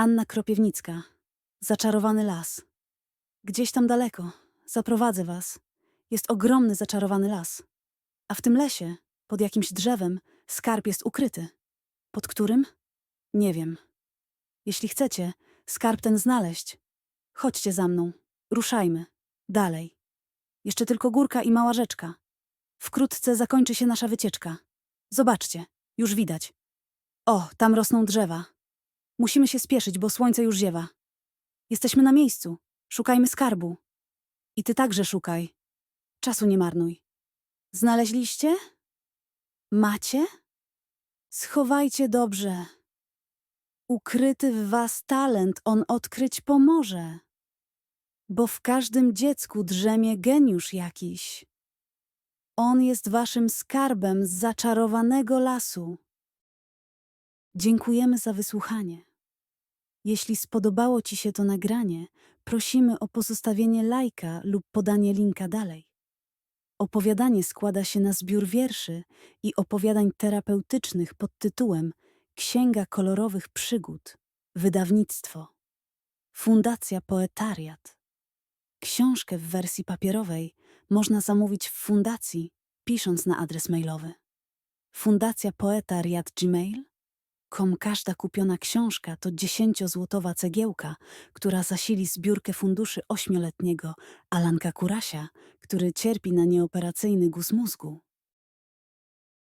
Anna Kropiewnicka. Zaczarowany las. Gdzieś tam daleko. Zaprowadzę was. Jest ogromny zaczarowany las. A w tym lesie, pod jakimś drzewem, skarb jest ukryty. Pod którym? Nie wiem. Jeśli chcecie skarb ten znaleźć, chodźcie za mną. Ruszajmy. Dalej. Jeszcze tylko górka i mała rzeczka. Wkrótce zakończy się nasza wycieczka. Zobaczcie, już widać. O, tam rosną drzewa. Musimy się spieszyć, bo słońce już ziewa. Jesteśmy na miejscu. Szukajmy skarbu. I ty także szukaj. Czasu nie marnuj. Znaleźliście? Macie? Schowajcie dobrze. Ukryty w was talent on odkryć pomoże. Bo w każdym dziecku drzemie geniusz jakiś. On jest waszym skarbem z zaczarowanego lasu. Dziękujemy za wysłuchanie. Jeśli spodobało Ci się to nagranie, prosimy o pozostawienie lajka lub podanie linka dalej. Opowiadanie składa się na zbiór wierszy i opowiadań terapeutycznych pod tytułem Księga kolorowych przygód. Wydawnictwo. Fundacja Poetariat. Książkę w wersji papierowej można zamówić w fundacji, pisząc na adres mailowy. Fundacja Poetariat Gmail Kom każda kupiona książka to 10-złotowa cegiełka, która zasili zbiórkę funduszy ośmioletniego Alanka Kurasia, który cierpi na nieoperacyjny guz mózgu.